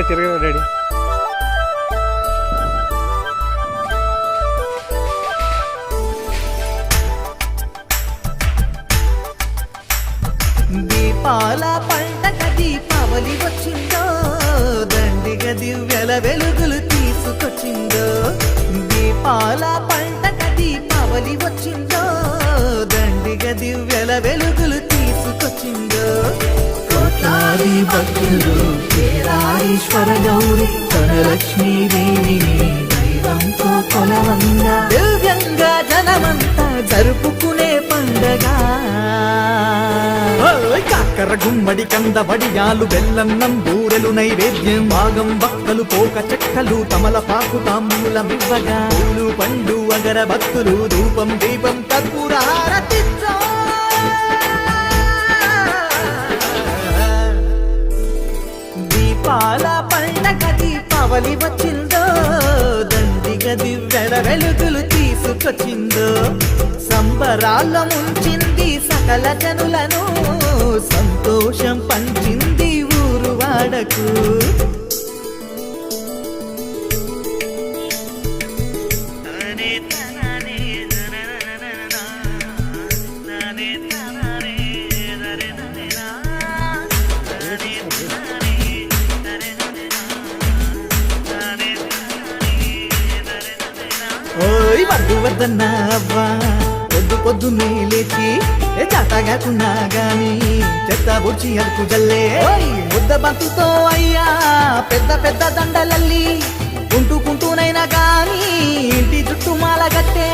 తిరగ డాడీ? దీపాల పండగ దీపావళి వచ్చిందో దండిగ దివ్యల వెలుగులు తీసుకొచ్చిందో దీపాల పండగ దీపావళి వచ్చిందో దండిగ దివ్యల వెలుగు ఆది భక్తులు కేరారీశ్వర గౌరి ధనలక్ష్మీదేవిని దైవంతో కొలవంగా దివ్యంగా జనమంతా జరుపుకునే పండగ. ఓయ్ కాకర గుమ్మడి కంద వడియాలు బెల్లన్నం బూరెలు నైవేద్యం భాగం భక్తలు పోక చెక్కలు తమలపాకు తాంబూలమివ్వగా పూలు పండు అగర భక్తులు ధూపం దీపం కర్పూర హారతి. దీపాల పండగ దీపావళి వచ్చిందో దండిగ దివ్యల వెలుగులు తీసుకొచ్చిందో. సంబరాల ముంచింది సకల జనులను సంతోషం పంచింది ఊరు వాడకు. వద్దు వద్దన్నా అవ్వా పొద్దు పొద్దున్నే లేచి ఏ చాతగాకున్నా గాని చెత్త బుచ్చి అడుకు జల్లే. ఓయ్ ముద్ద బంతితో అయ్యా పెద్ద పెద్ద దండలల్లి. కుంటుకుంటూనైనా గాని ఇంటి చుట్టూ మాల గట్టే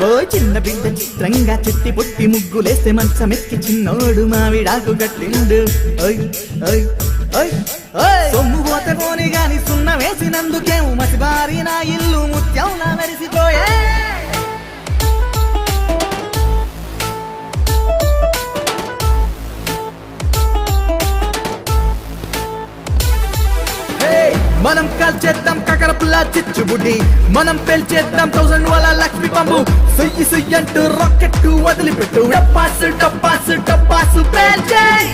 ఓ చిన్న బిడ్డ చిత్రంగా చెట్టి పొట్టి ముగ్గులేస్తే మంచమెక్కి చిన్నోడు మావిడాకు గట్టిండు ఓయ్ ఓయ్ ఓయ్ ఓయ్. సొమ్ము పోతే పోని గాని సున్న వేసినందుకేమో మసిబారి నా ఇల్లు ముత్యం నా మెరిసిపోయే మనం కాల్చేద్దాం కకర పుల్ల చిచ్చుబుడ్డి మనం పేల్చేద్దాం థౌసండ్ వాళ్ళ లక్ష్మి పంపు సుయ్యి సుయ్యి అంటూ రాకెట్ వదిలిపెట్టు. డప్పాసు డప్పాసు డప్పాసు పేల్చేయ్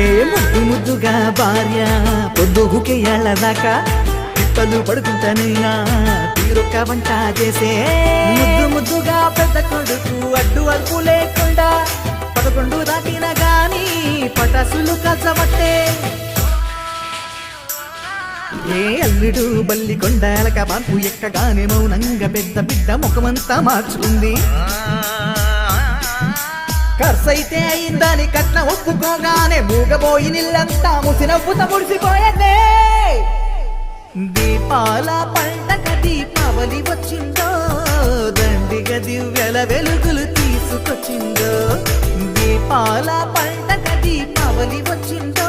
ఏ ముద్దు ముద్దుగా భార్య పొద్దుగుకే ఎళ్ళదాకా పిట్టలు పడుకుంటానైనా తీరొక్క వంట చేసే. ముద్దు ముద్దుగా పెద్ద కొడుకు అడ్డు అదుపు లేకుండా పదకొండు దాటిన గాని పటాసులు కసవట్టే. ఏ అల్లుడు బల్లి కొండలక బాపు ఎక్కగానే మౌనంగా పెద్ద బిడ్డ ముఖమంతా మార్చుకుంది. ఖర్చయితే అయిందని కట్న ఒప్పుకోగానే మూగబోయి నిల్లంతా ముసినవ్వుత ముడిసిపోయేదే దీపాల పండగ దీపావళి వచ్చిందో దండిగ దివ్యల వెలుగులు తీసుకొచ్చిందో. దీపాల పండగ దీపావళి వచ్చిందో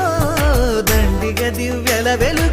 దండిగ దివ్యల వెలుగు